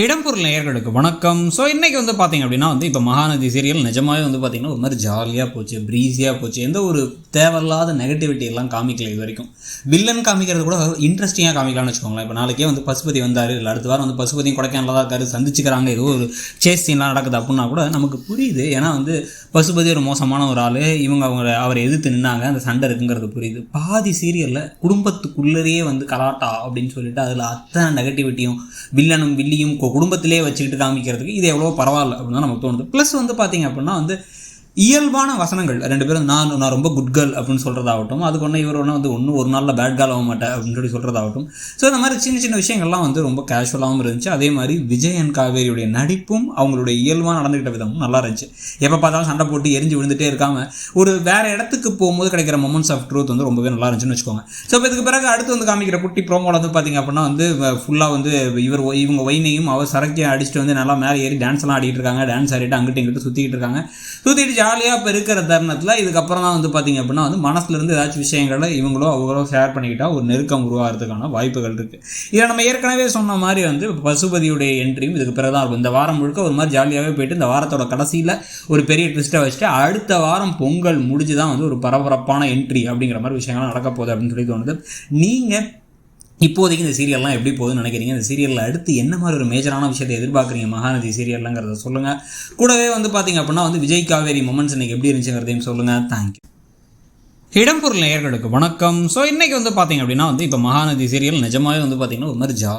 இடம்பொருள் நேயர்களுக்கு வணக்கம். ஸோ இன்றைக்கி வந்து பார்த்திங்க அப்படின்னா வந்து இப்போ மகாநதி சீரியல் நிஜமாவே வந்து பார்த்திங்கன்னா ஒரு மாதிரி ஜாலியாக போச்சு ப்ரீஸியாக போச்சு. எந்த ஒரு தேவையில்லாத நெகட்டிவிட்டி எல்லாம் காமிக்கல இது வரைக்கும். வில்லன் காமிக்கிறது கூட இன்ட்ரெஸ்டிங்காக காமிக்கலாம்னு வச்சுக்கோங்களேன். இப்போ நாளைக்கே வந்து பசுபதி வந்தார். இல்லை அடுத்த வாரம் வந்து பசுபதியும் கொடைக்கானல தான் இருக்காரு. சந்திச்சுக்கிறாங்க. ஏதோ ஒரு சேஸ் சீன்லாம் நடக்குது அப்படின்னா கூட நமக்கு புரியுது. ஏன்னா வந்து பசுபதி ஒரு மோசமான ஒரு ஆள். இவங்க அவங்க அவரை எதிர்த்து நின்னாங்க. அந்த சண்டை இருக்குங்கிறது புரியுது. பாதி சீரியலில் குடும்பத்துக்குள்ளேயே வந்து கலாட்டா அப்படின்னு சொல்லிட்டு அதில் அத்தனை நெகட்டிவிட்டியும் வில்லனும் வில்லியும் குடும்பத்திலே வச்சுக்கிட்டு காமிக்கிறதுக்கு இது எவ்வளோ பரவாயில்ல அப்படின்னு தான் நமக்கு தோணுது. ப்ளஸ் வந்து பார்த்தீங்க அப்படின்னா வந்து இயல்பான வசனங்கள். ரெண்டு பேரும் நான் நான் ரொம்ப குட் கேர்ள் அப்படின்னு சொல்கிறதாகட்டும் அதுக்கு ஒன்று இவர் ஒன்று வந்து ஒன்றும் ஒரு நாளில் பேட் கேர்ள் ஆக மாட்டேன் அப்படின்னு சொல்லி சொல்கிறதாகட்டும் ஸோ இந்த மாதிரி சின்ன சின்ன விஷயங்கள்லாம் வந்து ரொம்ப கேஷுவலாகவும் இருந்துச்சு. அதே மாதிரி விஜய் அண்ட் காவேரியுடைய நடிப்பும் அவங்களுடைய இயல்பாக நடந்துக்கிட்ட விதமும் நல்லா இருந்துச்சு. எப்போ பார்த்தாலும் சண்டை போட்டு எரிஞ்சு விழுந்துட்டே இருக்காமல் ஒரு வேறு இடத்துக்கு போகும்போது கிடைக்கிற மொமெண்ட்ஸ் ஆஃப் ட்ரூத் வந்து ரொம்பவே நல்லா இருந்துச்சுன்னு வச்சுக்கோங்க. ஸோ இப்போ இதுக்கு பிறகு அடுத்து வந்து காமிக்கிற குட்டி ப்ரோமோவில் வந்து பார்த்தீங்க அப்படின்னா வந்து ஃபுல்லாக வந்து இவர் இவங்க ஒயினையும் அவர் சரக்கி அடிச்சுட்டு வந்து நல்லா மேலே ஏறி டான்ஸ்லாம் ஆடிட்டு இருக்காங்க. டான்ஸ் ஆடிட்டு அங்கிட்டு இங்கிட்டு சுற்றிக்கிட்டு இருக்காங்க. சுற்றிட்டு ஜாலியாக இப்போ இருக்கிற தருணத்தில் இதுக்கப்புறம் தான் வந்து பார்த்தீங்க அப்படின்னா வந்து மனசுலேருந்து ஏதாச்சும் விஷயங்களை இவங்களோ அவங்களோ ஷேர் பண்ணிக்கிட்டா ஒரு நெருக்கம் உருவாகிறதுக்கான வாய்ப்புகள் இருக்குது இதை நம்ம ஏற்கனவே சொன்ன மாதிரி வந்து பசுபதியுடைய என்ட்ரியும் இதுக்கு பிறகு தான் இருக்கும். இந்த வாரம் முழுக்க ஒரு மாதிரி ஜாலியாகவே போயிட்டு இந்த வாரத்தோட கடைசியில் ஒரு பெரிய ட்விஸ்ட்டை வச்சுட்டு அடுத்த வாரம் பொங்கல் முடிஞ்சு தான் வந்து ஒரு பரபரப்பான என்ட்ரி அப்படிங்கிற மாதிரி விஷயங்கள்லாம் நடக்க போகுது அப்படின்னு சொல்லி தோணுது. நீங்கள் இப்போதைக்கு இந்த சீரியல்லாம் எப்படி போகுதுன்னு நினைக்கிறீங்க? இந்த சீரியலில் அடுத்து என்ன மாதிரி ஒரு மேஜரான விஷயத்தை எதிர்பார்க்குறீங்க? மகாநதி சீரியல்லங்கிறத சொல்லுங்கள் கூடவே வந்து பார்த்தீங்க அப்படின்னா வந்து விஜய் காவேரி மொமெண்ட்ஸ் இன்னைக்கு எப்படி இருந்துச்சுங்கிறதையும் சொல்லுங்கள் தேங்க்யூ இடம்பொருள் நேயர்களுக்கு வணக்கம். ஸோ இன்றைக்கி வந்து பார்த்தீங்க அப்படின்னா வந்து இப்போ மகாநதி சீரியல் நிஜமாவே வந்து பார்த்தீங்கன்னா ஒரு மாதிரி ஜா